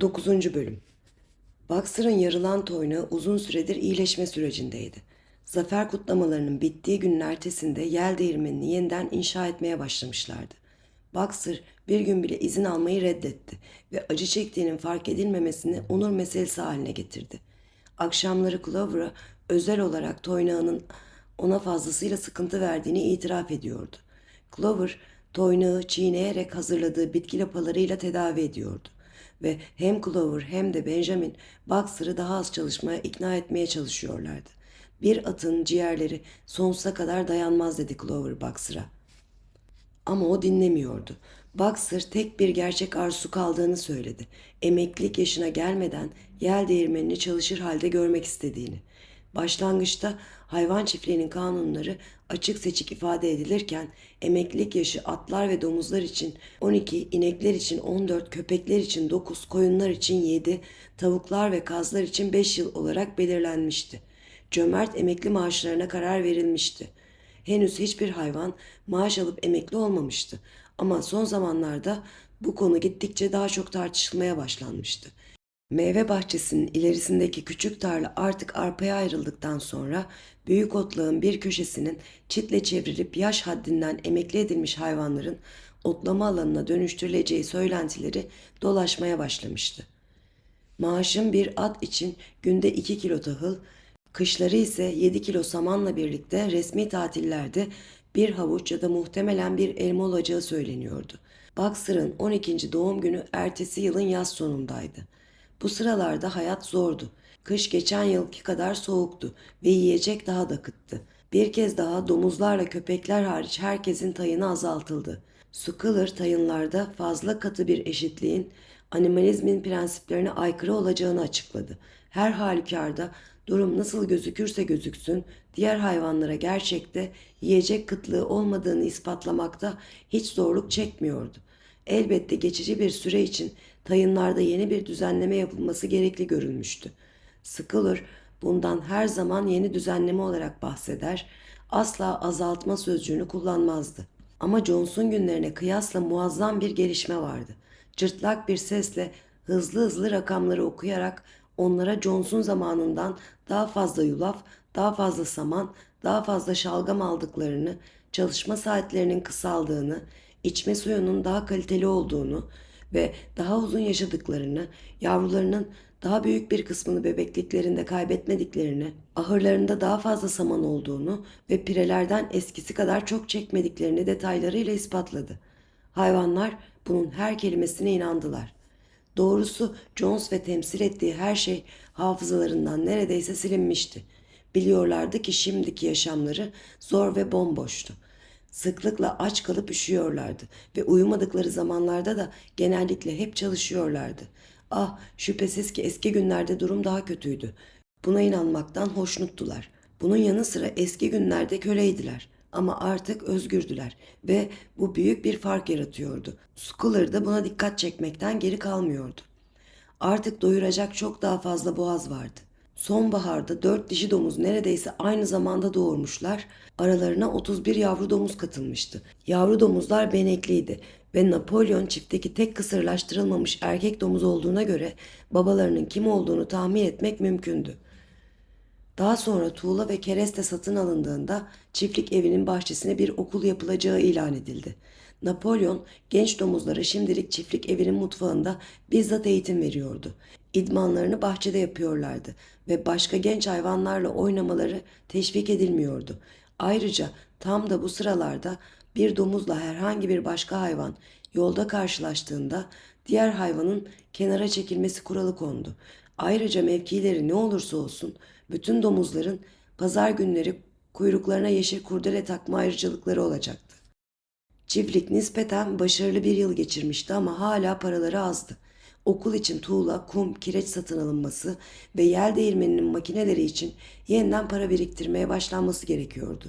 9. Bölüm Boxer'ın yarılan toynağı uzun süredir iyileşme sürecindeydi. Zafer kutlamalarının bittiği günün ertesinde yel değirmenini yeniden inşa etmeye başlamışlardı. Boxer bir gün bile izin almayı reddetti ve acı çektiğinin fark edilmemesini onur meselesi haline getirdi. Akşamları Clover'a özel olarak toynağının ona fazlasıyla sıkıntı verdiğini itiraf ediyordu. Clover, toynağı çiğneyerek hazırladığı bitki lapalarıyla tedavi ediyordu. Ve hem Clover hem de Benjamin Boxer'ı daha az çalışmaya ikna etmeye çalışıyorlardı. Bir atın ciğerleri sonsuza kadar dayanmaz dedi Clover Boxer'a. Ama o dinlemiyordu. Boxer tek bir gerçek arzusu kaldığını söyledi. Emeklilik yaşına gelmeden yel değirmenini çalışır halde görmek istediğini. Başlangıçta hayvan çiftliğinin kanunları açık seçik ifade edilirken emeklilik yaşı atlar ve domuzlar için 12, inekler için 14, köpekler için 9, koyunlar için 7, tavuklar ve kazlar için 5 yıl olarak belirlenmişti. Cömert emekli maaşlarına karar verilmişti. Henüz hiçbir hayvan maaş alıp emekli olmamıştı. Ama son zamanlarda bu konu gittikçe daha çok tartışılmaya başlanmıştı. Meyve bahçesinin ilerisindeki küçük tarla artık arpaya ayrıldıktan sonra büyük otlağın bir köşesinin çitle çevrilip yaş haddinden emekli edilmiş hayvanların otlama alanına dönüştürüleceği söylentileri dolaşmaya başlamıştı. Maaşın bir at için günde 2 kilo tahıl, kışları ise 7 kilo samanla birlikte resmi tatillerde bir havuç ya da muhtemelen bir elma olacağı söyleniyordu. Boxer'ın 12. doğum günü ertesi yılın yaz sonundaydı. Bu sıralarda hayat zordu. Kış geçen yılki kadar soğuktu ve yiyecek daha da kıttı. Bir kez daha domuzlarla köpekler hariç herkesin tayını azaltıldı. Schuller tayınlarda fazla katı bir eşitliğin animalizmin prensiplerine aykırı olacağını açıkladı. Her halükarda durum nasıl gözükürse gözüksün diğer hayvanlara gerçekte yiyecek kıtlığı olmadığını ispatlamakta hiç zorluk çekmiyordu. Elbette geçici bir süre için tayınlarda yeni bir düzenleme yapılması gerekli görülmüştü. Schuller bundan her zaman yeni düzenleme olarak bahseder, asla azaltma sözcüğünü kullanmazdı. Ama Jones'un günlerine kıyasla muazzam bir gelişme vardı. Cırtlak bir sesle hızlı hızlı rakamları okuyarak onlara Jones'un zamanından daha fazla yulaf, daha fazla saman, daha fazla şalgam aldıklarını, çalışma saatlerinin kısaldığını, içme suyunun daha kaliteli olduğunu ve daha uzun yaşadıklarını, yavrularının daha büyük bir kısmını bebekliklerinde kaybetmediklerini, ahırlarında daha fazla saman olduğunu ve pirelerden eskisi kadar çok çekmediklerini detaylarıyla ispatladı. Hayvanlar bunun her kelimesine inandılar. Doğrusu Jones ve temsil ettiği her şey hafızalarından neredeyse silinmişti. Biliyorlardı ki şimdiki yaşamları zor ve bomboştu. Sıklıkla aç kalıp üşüyorlardı ve uyumadıkları zamanlarda da genellikle hep çalışıyorlardı. Ah şüphesiz ki eski günlerde durum daha kötüydü. Buna inanmaktan hoşnuttular. Bunun yanı sıra eski günlerde köleydiler. Ama artık özgürdüler ve bu büyük bir fark yaratıyordu. Schuller da buna dikkat çekmekten geri kalmıyordu. Artık doyuracak çok daha fazla boğaz vardı. Sonbaharda dört dişi domuz neredeyse aynı zamanda doğurmuşlar. Aralarına 31 yavru domuz katılmıştı. Yavru domuzlar benekliydi ve Napolyon çifteki tek kısırlaştırılmamış erkek domuz olduğuna göre babalarının kim olduğunu tahmin etmek mümkündü. Daha sonra tuğla ve kereste satın alındığında çiftlik evinin bahçesine bir okul yapılacağı ilan edildi. Napolyon genç domuzlara şimdilik çiftlik evinin mutfağında bizzat eğitim veriyordu. İdmanlarını bahçede yapıyorlardı ve başka genç hayvanlarla oynamaları teşvik edilmiyordu. Ayrıca tam da bu sıralarda bir domuzla herhangi bir başka hayvan yolda karşılaştığında diğer hayvanın kenara çekilmesi kuralı kondu. Ayrıca mevkileri ne olursa olsun bütün domuzların pazar günleri kuyruklarına yeşil kurdele takma ayrıcalıkları olacaktı. Çiftlik nispeten başarılı bir yıl geçirmişti ama hala paraları azdı. Okul için tuğla, kum, kireç satın alınması ve yel değirmeninin makineleri için yeniden para biriktirmeye başlanması gerekiyordu.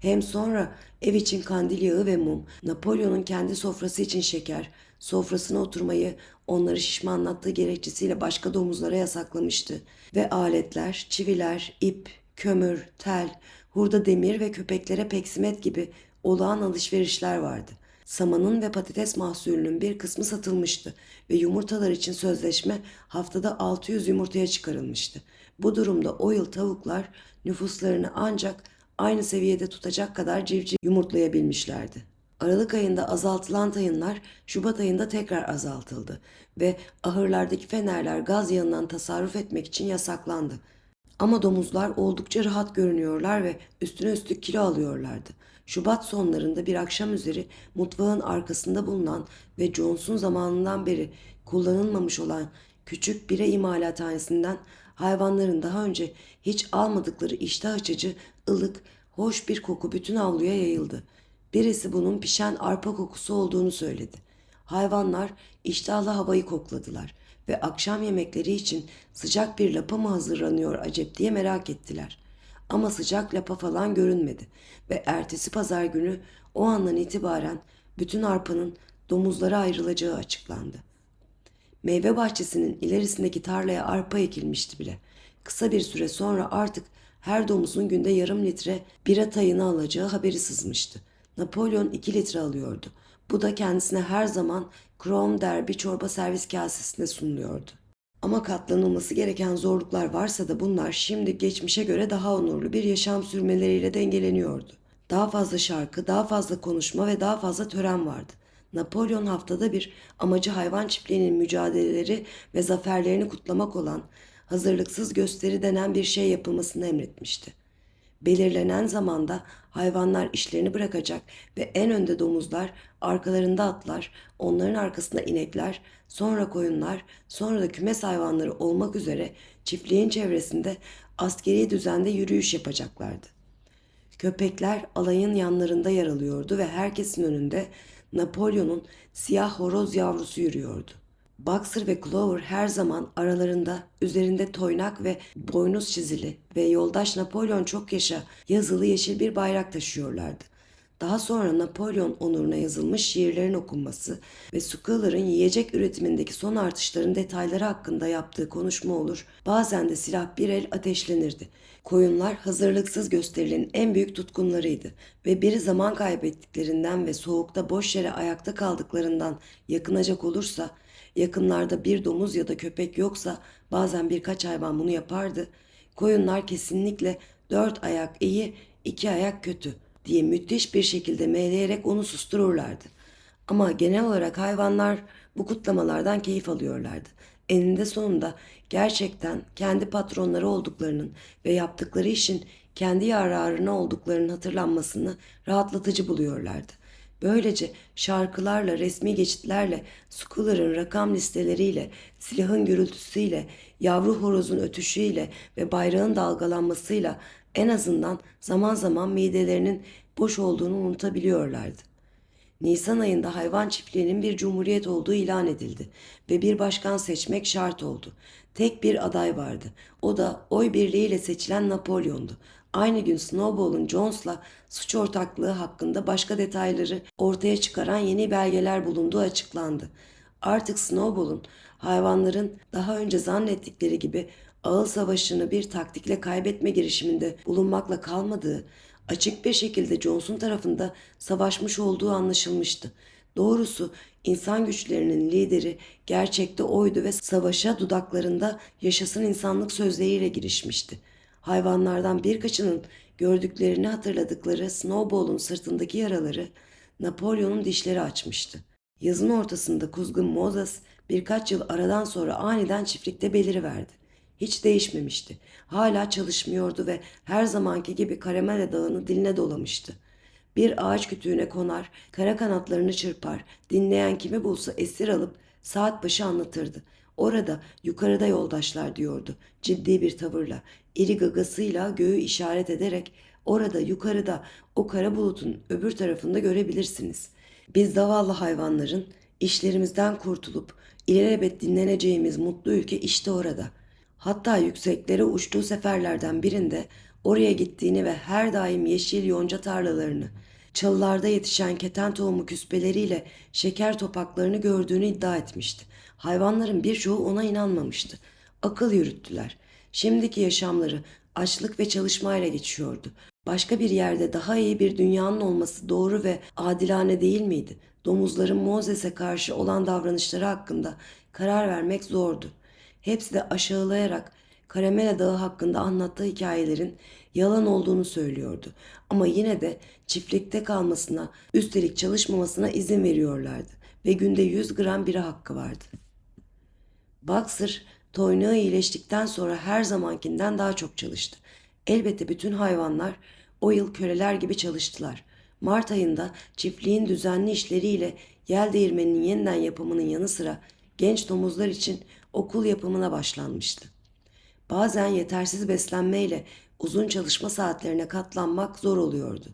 Hem sonra ev için kandil yağı ve mum, Napolyon'un kendi sofrası için şeker, sofrasına oturmayı onları şişmanlattığı gerekçesiyle başka domuzlara yasaklamıştı. Ve aletler, çiviler, ip, kömür, tel, hurda demir ve köpeklere peksimet gibi olağan alışverişler vardı. Samanın ve patates mahsulünün bir kısmı satılmıştı ve yumurtalar için sözleşme haftada 600 yumurtaya çıkarılmıştı. Bu durumda o yıl tavuklar nüfuslarını ancak aynı seviyede tutacak kadar civciv yumurtlayabilmişlerdi. Aralık ayında azaltılan tayınlar Şubat ayında tekrar azaltıldı ve ahırlardaki fenerler gaz yağından tasarruf etmek için yasaklandı. Ama domuzlar oldukça rahat görünüyorlar ve üstüne üstlük kilo alıyorlardı. Şubat sonlarında bir akşam üzeri mutfağın arkasında bulunan ve Jones'un zamanından beri kullanılmamış olan küçük bire imalathanesinden hayvanların daha önce hiç almadıkları iştah açıcı, ılık, hoş bir koku bütün avluya yayıldı. Birisi bunun pişen arpa kokusu olduğunu söyledi. Hayvanlar iştahla havayı kokladılar ve akşam yemekleri için sıcak bir lapa mı hazırlanıyor acep diye merak ettiler. Ama sıcak lapa falan görünmedi ve ertesi pazar günü o andan itibaren bütün arpanın domuzlara ayrılacağı açıklandı. Meyve bahçesinin ilerisindeki tarlaya arpa ekilmişti bile. Kısa bir süre sonra artık her domuzun günde yarım litre bira tayını alacağı haberi sızmıştı. Napolyon iki litre alıyordu. Bu da kendisine her zaman krom derbi çorba servis kasesinde sunuluyordu. Ama katlanılması gereken zorluklar varsa da bunlar şimdi geçmişe göre daha onurlu bir yaşam sürmeleriyle dengeleniyordu. Daha fazla şarkı, daha fazla konuşma ve daha fazla tören vardı. Napolyon haftada bir amacı hayvan çiftliğinin mücadeleleri ve zaferlerini kutlamak olan hazırlıksız gösteri denen bir şey yapılmasını emretmişti. Belirlenen zamanda hayvanlar işlerini bırakacak ve en önde domuzlar, arkalarında atlar, onların arkasında inekler, sonra koyunlar, sonra da kümes hayvanları olmak üzere çiftliğin çevresinde askeri düzende yürüyüş yapacaklardı. Köpekler alayın yanlarında yer alıyordu ve herkesin önünde Napolyon'un siyah horoz yavrusu yürüyordu. Boxer ve Clover her zaman aralarında üzerinde toynak ve boynuz çizili ve yoldaş Napolyon çok yaşa yazılı yeşil bir bayrak taşıyorlardı. Daha sonra Napolyon onuruna yazılmış şiirlerin okunması ve Schuyler'ın yiyecek üretimindeki son artışların detayları hakkında yaptığı konuşma olur. Bazen de silah bir el ateşlenirdi. Koyunlar hazırlıksız gösterilerin en büyük tutkunlarıydı ve biri zaman kaybettiklerinden ve soğukta boş yere ayakta kaldıklarından yakınacak olursa yakınlarda bir domuz ya da köpek yoksa bazen birkaç hayvan bunu yapardı. Koyunlar kesinlikle dört ayak iyi, iki ayak kötü diye müthiş bir şekilde meyleyerek onu sustururlardı. Ama genel olarak hayvanlar bu kutlamalardan keyif alıyorlardı. Eninde sonunda gerçekten kendi patronları olduklarının ve yaptıkları işin kendi yararına olduklarının hatırlanmasını rahatlatıcı buluyorlardı. Böylece şarkılarla, resmi geçitlerle, Schuyler'ın rakam listeleriyle, silahın gürültüsüyle, yavru horozun ötüşüyle ve bayrağın dalgalanmasıyla en azından zaman zaman midelerinin boş olduğunu unutabiliyorlardı. Nisan ayında hayvan çiftliğinin bir cumhuriyet olduğu ilan edildi ve bir başkan seçmek şart oldu. Tek bir aday vardı. O da oy birliğiyle seçilen Napolyon'du. Aynı gün Snowball'un Jones'la suç ortaklığı hakkında başka detayları ortaya çıkaran yeni belgeler bulunduğu açıklandı. Artık Snowball'un hayvanların daha önce zannettikleri gibi ağıl savaşını bir taktikle kaybetme girişiminde bulunmakla kalmadığı, açık bir şekilde Johnson tarafında savaşmış olduğu anlaşılmıştı. Doğrusu insan güçlerinin lideri gerçekte oydu ve savaşa dudaklarında yaşasın insanlık sözleriyle girişmişti. Hayvanlardan birkaçının gördüklerini hatırladıkları Snowball'un sırtındaki yaraları Napolyon'un dişleri açmıştı. Yazın ortasında kuzgun Moses birkaç yıl aradan sonra aniden çiftlikte beliriverdi. Hiç değişmemişti. Hala çalışmıyordu ve her zamanki gibi Karamele Dağı'nı diline dolamıştı. Bir ağaç kütüğüne konar, kara kanatlarını çırpar, dinleyen kimi bulsa esir alıp saat başı anlatırdı. Orada yukarıda yoldaşlar diyordu ciddi bir tavırla, iri gagasıyla göğü işaret ederek orada yukarıda o kara bulutun öbür tarafında görebilirsiniz. Biz zavallı hayvanların işlerimizden kurtulup ilelebet dinleneceğimiz mutlu ülke işte orada.'' Hatta yükseklere uçtuğu seferlerden birinde oraya gittiğini ve her daim yeşil yonca tarlalarını, çalılarda yetişen keten tohumu küspeleriyle şeker topaklarını gördüğünü iddia etmişti. Hayvanların birçoğu ona inanmamıştı. Akıl yürüttüler. Şimdiki yaşamları açlık ve çalışmayla geçiyordu. Başka bir yerde daha iyi bir dünyanın olması doğru ve adilane değil miydi? Domuzların Moses'e karşı olan davranışları hakkında karar vermek zordu. Hepsi de aşağılayarak Karamela Dağı hakkında anlattığı hikayelerin yalan olduğunu söylüyordu. Ama yine de çiftlikte kalmasına, üstelik çalışmamasına izin veriyorlardı ve günde 100 gram bira hakkı vardı. Boxer, toynağı iyileştikten sonra her zamankinden daha çok çalıştı. Elbette bütün hayvanlar o yıl köleler gibi çalıştılar. Mart ayında çiftliğin düzenli işleriyle yel değirmeninin yeniden yapımının yanı sıra genç domuzlar için okul yapımına başlanmıştı. Bazen yetersiz beslenmeyle uzun çalışma saatlerine katlanmak zor oluyordu.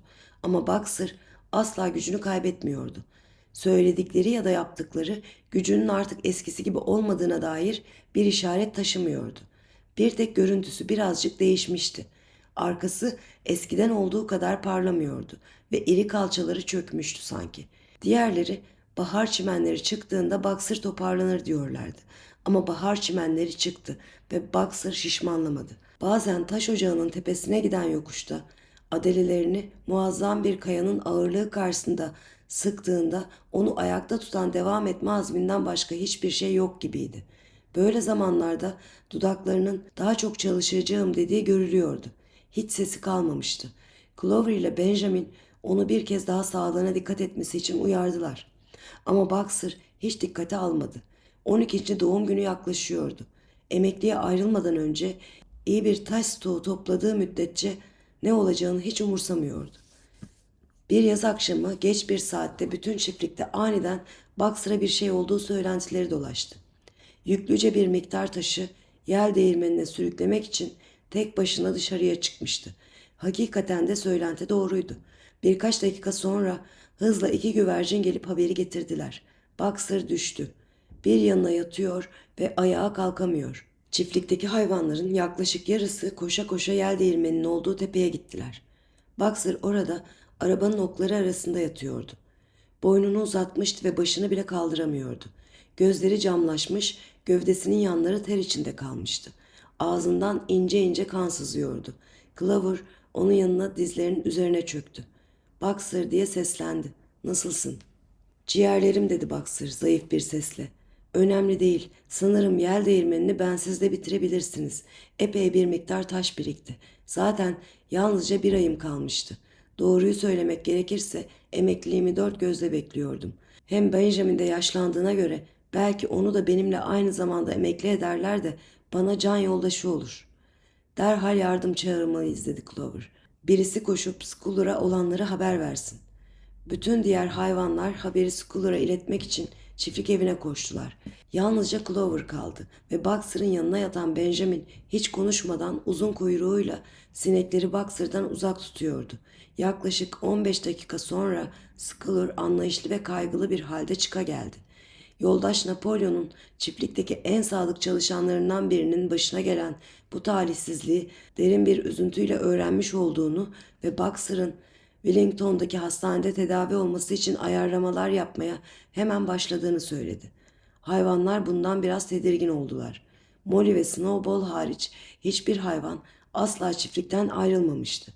Ama Boxer asla gücünü kaybetmiyordu. Söyledikleri ya da yaptıkları gücünün artık eskisi gibi olmadığına dair bir işaret taşımıyordu. Bir tek görüntüsü birazcık değişmişti. Arkası eskiden olduğu kadar parlamıyordu ve iri kalçaları çökmüştü sanki. Diğerleri bahar çimenleri çıktığında Boxer toparlanır diyorlardı. Ama bahar çimenleri çıktı ve Boxer şişmanlamadı. Bazen taş ocağının tepesine giden yokuşta adelelerini muazzam bir kayanın ağırlığı karşısında sıktığında onu ayakta tutan devam etme azminden başka hiçbir şey yok gibiydi. Böyle zamanlarda dudaklarının daha çok çalışacağım dediği görülüyordu. Hiç sesi kalmamıştı. Clover ile Benjamin onu bir kez daha sağlığına dikkat etmesi için uyardılar. Ama Boxer hiç dikkate almadı. 12. doğum günü yaklaşıyordu. Emekliye ayrılmadan önce iyi bir taş stoğu topladığı müddetçe ne olacağını hiç umursamıyordu. Bir yaz akşamı geç bir saatte bütün çiftlikte aniden Boxer'a bir şey olduğu söylentileri dolaştı. Yüklüce bir miktar taşı yel değirmenine sürüklemek için tek başına dışarıya çıkmıştı. Hakikaten de söylenti doğruydu. Birkaç dakika sonra hızla iki güvercin gelip haberi getirdiler. Boxer düştü. Bir yanına yatıyor ve ayağa kalkamıyor. Çiftlikteki hayvanların yaklaşık yarısı koşa koşa yel değirmeninin olduğu tepeye gittiler. Boxer orada arabanın okları arasında yatıyordu. Boynunu uzatmıştı ve başını bile kaldıramıyordu. Gözleri camlaşmış, gövdesinin yanları ter içinde kalmıştı. Ağzından ince ince kan sızıyordu. Clover onun yanına dizlerinin üzerine çöktü. Boxer diye seslendi. Nasılsın? Ciğerlerim dedi Boxer zayıf bir sesle. Önemli değil. Sanırım yel değirmenini bensiz de bitirebilirsiniz. Epey bir miktar taş birikti. Zaten yalnızca bir ayım kalmıştı. Doğruyu söylemek gerekirse emekliliğimi dört gözle bekliyordum. Hem Benjamin de yaşlandığına göre belki onu da benimle aynı zamanda emekli ederler de bana can yoldaşı olur. Derhal yardım çağırmalıyız dedi Clover. Birisi koşup Schooler'a olanları haber versin. Bütün diğer hayvanlar haberi Schooler'a iletmek için çiftlik evine koştular. Yalnızca Clover kaldı ve Boxer'ın yanına yatan Benjamin hiç konuşmadan uzun kuyruğuyla sinekleri Boxer'dan uzak tutuyordu. Yaklaşık 15 dakika sonra Schooler anlayışlı ve kaygılı bir halde çıka geldi. Yoldaş Napolyon'un çiftlikteki en sadık çalışanlarından birinin başına gelen bu talihsizliği derin bir üzüntüyle öğrenmiş olduğunu ve Boxer'ın Wellington'daki hastanede tedavi olması için ayarlamalar yapmaya hemen başladığını söyledi. Hayvanlar bundan biraz tedirgin oldular. Molly ve Snowball hariç hiçbir hayvan asla çiftlikten ayrılmamıştı.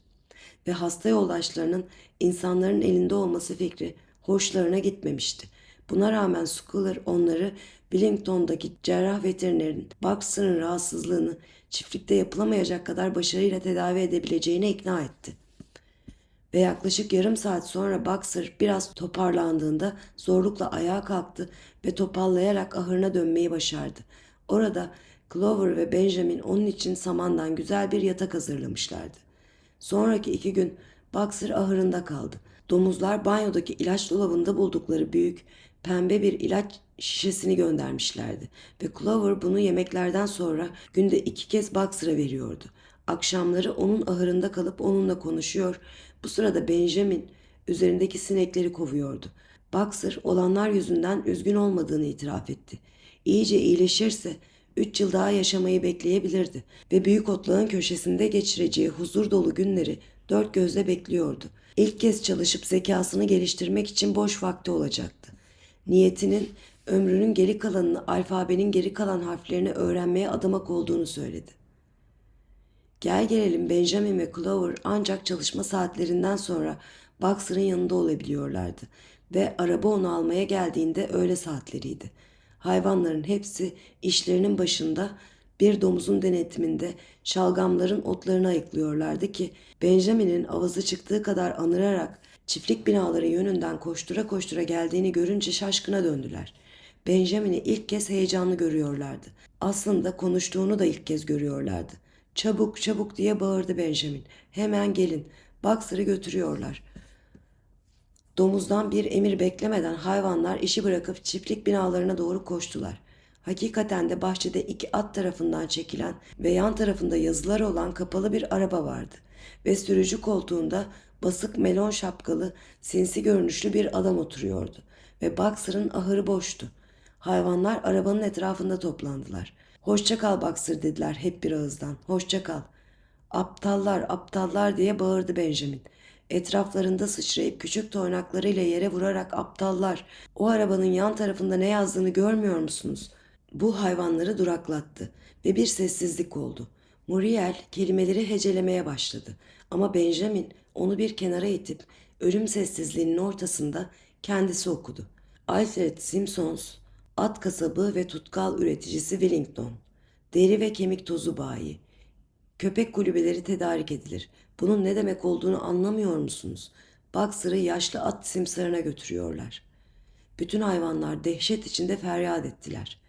Ve hasta yoldaşlarının insanların elinde olması fikri hoşlarına gitmemişti. Buna rağmen Schooler onları Billington'daki cerrah veterinerin Boxer'ın rahatsızlığını çiftlikte yapılamayacak kadar başarıyla tedavi edebileceğine ikna etti. Ve yaklaşık yarım saat sonra Boxer biraz toparlandığında zorlukla ayağa kalktı ve topallayarak ahırına dönmeyi başardı. Orada Clover ve Benjamin onun için samandan güzel bir yatak hazırlamışlardı. Sonraki iki gün Boxer ahırında kaldı. Domuzlar banyodaki ilaç dolabında buldukları büyük, pembe bir ilaç şişesini göndermişlerdi ve Clover bunu yemeklerden sonra günde iki kez Boxer'a veriyordu. Akşamları onun ahırında kalıp onunla konuşuyor, bu sırada Benjamin üzerindeki sinekleri kovuyordu. Boxer olanlar yüzünden üzgün olmadığını itiraf etti. İyice iyileşirse üç yıl daha yaşamayı bekleyebilirdi ve büyük otlağın köşesinde geçireceği huzur dolu günleri dört gözle bekliyordu. İlk kez çalışıp zekasını geliştirmek için boş vakti olacaktı. Niyetinin ömrünün geri kalanını alfabenin geri kalan harflerini öğrenmeye adamak olduğunu söyledi. Gel gelelim Benjamin ve Clover ancak çalışma saatlerinden sonra Boxer'ın yanında olabiliyorlardı. ve araba onu almaya geldiğinde öğle saatleriydi. Hayvanların hepsi işlerinin başında bir domuzun denetiminde şalgamların otlarını ayıklıyorlardı ki Benjamin'in avazı çıktığı kadar anırarak çiftlik binaları yönünden koştura koştura geldiğini görünce şaşkına döndüler. Benjamin'i ilk kez heyecanlı görüyorlardı. Aslında konuştuğunu da ilk kez görüyorlardı. Çabuk çabuk diye bağırdı Benjamin. Hemen gelin. Boxer'ı götürüyorlar. Domuzdan bir emir beklemeden hayvanlar işi bırakıp çiftlik binalarına doğru koştular. Hakikaten de bahçede iki at tarafından çekilen ve yan tarafında yazıları olan kapalı bir araba vardı. Ve sürücü koltuğunda basık melon şapkalı, sinsi görünüşlü bir adam oturuyordu. Ve Boxer'ın ahırı boştu. Hayvanlar arabanın etrafında toplandılar. Hoşça kal Boxer dediler hep bir ağızdan. Hoşça kal. Aptallar, aptallar diye bağırdı Benjamin. Etraflarında sıçrayıp küçük toynaklarıyla yere vurarak aptallar. O arabanın yan tarafında ne yazdığını görmüyor musunuz? Bu hayvanları duraklattı ve bir sessizlik oldu. Muriel kelimeleri hecelemeye başladı ama Benjamin onu bir kenara itip ölüm sessizliğinin ortasında kendisi okudu. Alfred Simpsons, at kasabı ve tutkal üreticisi Wellington, deri ve kemik tozu bayi, Köpek kulübeleri tedarik edilir. Bunun ne demek olduğunu anlamıyor musunuz? Boxer'ı yaşlı at simsarına götürüyorlar. Bütün hayvanlar dehşet içinde feryat ettiler.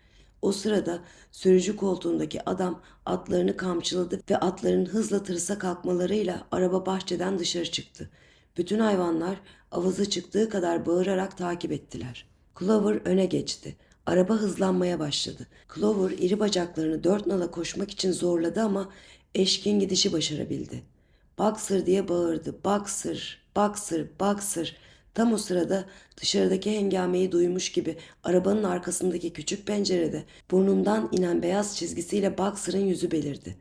O sırada sürücü koltuğundaki adam atlarını kamçıladı ve atların hızla tırsa kalkmalarıyla araba bahçeden dışarı çıktı. Bütün hayvanlar avazı çıktığı kadar bağırarak takip ettiler. Clover öne geçti. Araba hızlanmaya başladı. Clover iri bacaklarını dört nala koşmak için zorladı ama eşkin gidişi başarabildi. Boxer diye bağırdı. Boxer, Boxer, Boxer. Tam o sırada dışarıdaki hengameyi duymuş gibi arabanın arkasındaki küçük pencerede burnundan inen beyaz çizgisiyle Boxer'ın yüzü belirdi.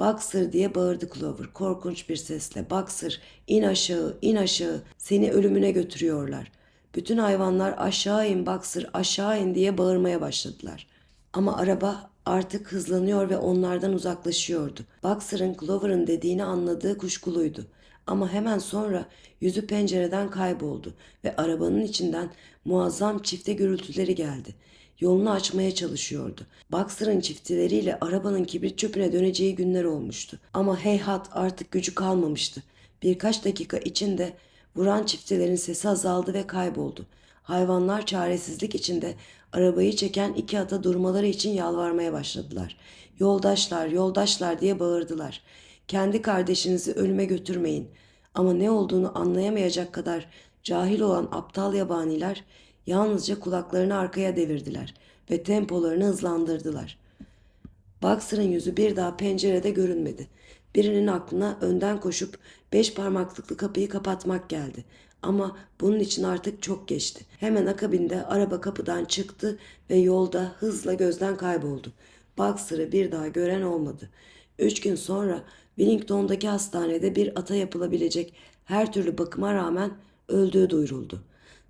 Boxer diye bağırdı Clover korkunç bir sesle. Boxer in aşağı in aşağı seni ölümüne götürüyorlar. Bütün hayvanlar aşağı in Boxer aşağı in diye bağırmaya başladılar. Ama araba artık hızlanıyor ve onlardan uzaklaşıyordu. Boxer'ın Clover'ın dediğini anladığı kuşkuluydu. Ama hemen sonra yüzü pencereden kayboldu ve arabanın içinden muazzam çifte gürültüleri geldi. Yolunu açmaya çalışıyordu. Boxer'ın çiftileriyle arabanın kibrit çöpüne döneceği günler olmuştu. Ama heyhat artık gücü kalmamıştı. Birkaç dakika içinde vuran çiftelerin sesi azaldı ve kayboldu. Hayvanlar çaresizlik içinde arabayı çeken iki ata durmaları için yalvarmaya başladılar. Yoldaşlar, yoldaşlar diye bağırdılar. Kendi kardeşinizi ölüme götürmeyin. Ama ne olduğunu anlayamayacak kadar cahil olan aptal yabaniler yalnızca kulaklarını arkaya devirdiler ve tempolarını hızlandırdılar. Boxer'ın yüzü bir daha pencerede görünmedi. Birinin aklına önden koşup beş parmaklıklı kapıyı kapatmak geldi. Ama bunun için artık çok geçti. Hemen akabinde araba kapıdan çıktı ve yolda hızla gözden kayboldu. Boxer'ı bir daha gören olmadı. Üç gün sonra Wellington'daki hastanede bir ata yapılabilecek her türlü bakıma rağmen öldüğü duyuruldu.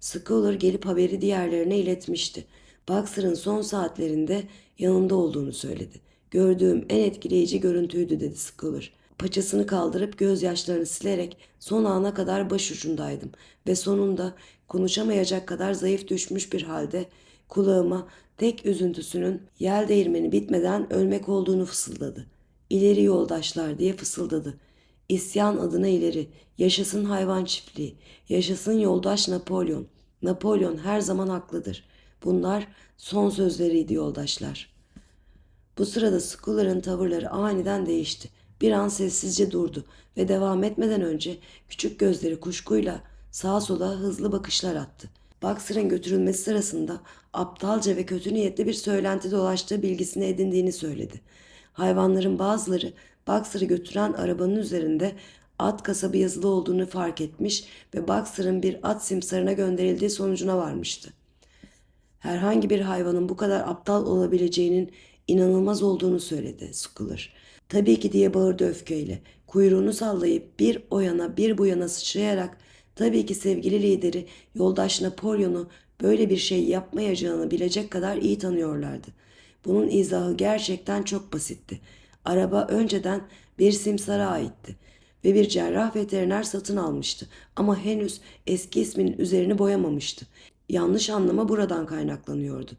Scholar gelip haberi diğerlerine iletmişti. Boxer'ın son saatlerinde yanında olduğunu söyledi. Gördüğüm en etkileyici görüntüydü dedi Scholar. Paçasını kaldırıp gözyaşlarını silerek son ana kadar başucundaydım ve sonunda konuşamayacak kadar zayıf düşmüş bir halde kulağıma tek üzüntüsünün yel değirmeni bitmeden ölmek olduğunu fısıldadı. İleri yoldaşlar diye fısıldadı. İsyan adına ileri, yaşasın hayvan çiftliği, yaşasın yoldaş Napolyon. Napolyon her zaman haklıdır. Bunlar son sözleriydi yoldaşlar. Bu sırada Skuller'ın tavırları aniden değişti. Bir an sessizce durdu ve devam etmeden önce küçük gözleri kuşkuyla sağa sola hızlı bakışlar attı. Boxer'ın götürülmesi sırasında aptalca ve kötü niyetli bir söylenti dolaştığı bilgisini edindiğini söyledi. Hayvanların bazıları Boxer'ı götüren arabanın üzerinde at kasabı yazılı olduğunu fark etmiş ve Boxer'ın bir at simsarına gönderildiği sonucuna varmıştı. Herhangi bir hayvanın bu kadar aptal olabileceğinin inanılmaz olduğunu söyledi Skuller. Tabii ki diye bağırdı öfkeyle. Kuyruğunu sallayıp bir o yana bir bu yana sıçrayarak tabii ki sevgili lideri yoldaş Napolyon'u böyle bir şey yapmayacağını bilecek kadar iyi tanıyorlardı. Bunun izahı gerçekten çok basitti. Araba önceden bir simsara aitti. ve bir cerrah veteriner satın almıştı ama henüz eski isminin üzerini boyamamıştı. Yanlış anlama buradan kaynaklanıyordu.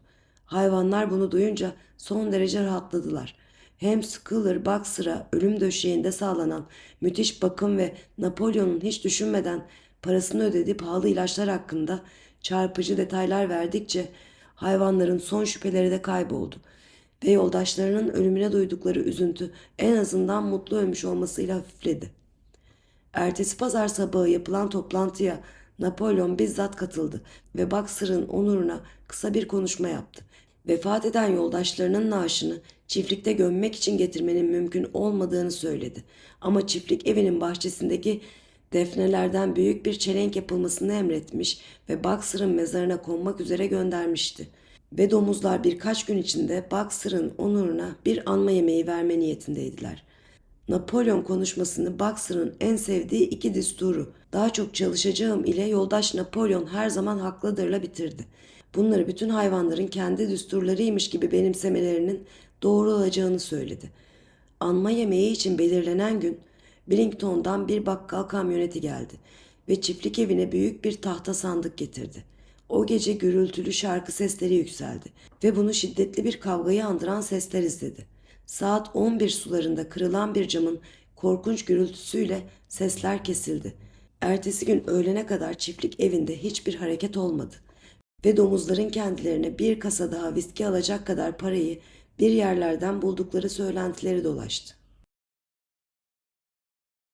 Hayvanlar bunu duyunca son derece rahatladılar. Hem Skyler Boxer'a ölüm döşeğinde sağlanan müthiş bakım ve Napolyon'un hiç düşünmeden parasını ödediği pahalı ilaçlar hakkında çarpıcı detaylar verdikçe hayvanların son şüpheleri de kayboldu ve yoldaşlarının ölümüne duydukları üzüntü en azından mutlu ölmüş olmasıyla hafifledi. Ertesi pazar sabahı yapılan toplantıya Napolyon bizzat katıldı ve Boxer'ın onuruna kısa bir konuşma yaptı. Vefat eden yoldaşlarının naaşını çiftlikte gömmek için getirmenin mümkün olmadığını söyledi. Ama çiftlik evinin bahçesindeki defnelerden büyük bir çelenk yapılmasını emretmiş ve Boxer'ın mezarına konmak üzere göndermişti. Ve domuzlar birkaç gün içinde Boxer'ın onuruna bir anma yemeği verme niyetindeydiler. Napolyon konuşmasını Boxer'ın en sevdiği iki düsturu, daha çok çalışacağım ile yoldaş Napolyon her zaman haklıdırla bitirdi. Bunları bütün hayvanların kendi düsturlarıymış gibi benimsemelerinin doğru olacağını söyledi. Anma yemeği için belirlenen gün Billington'dan bir bakkal kamyoneti geldi ve çiftlik evine büyük bir tahta sandık getirdi. O gece gürültülü şarkı sesleri yükseldi ve bunu şiddetli bir kavgayı andıran sesler izledi. Saat 11 sularında kırılan bir camın korkunç gürültüsüyle sesler kesildi. Ertesi gün öğlene kadar çiftlik evinde hiçbir hareket olmadı ve domuzların kendilerine bir kasa daha viski alacak kadar parayı bir yerlerden buldukları söylentileri dolaştı.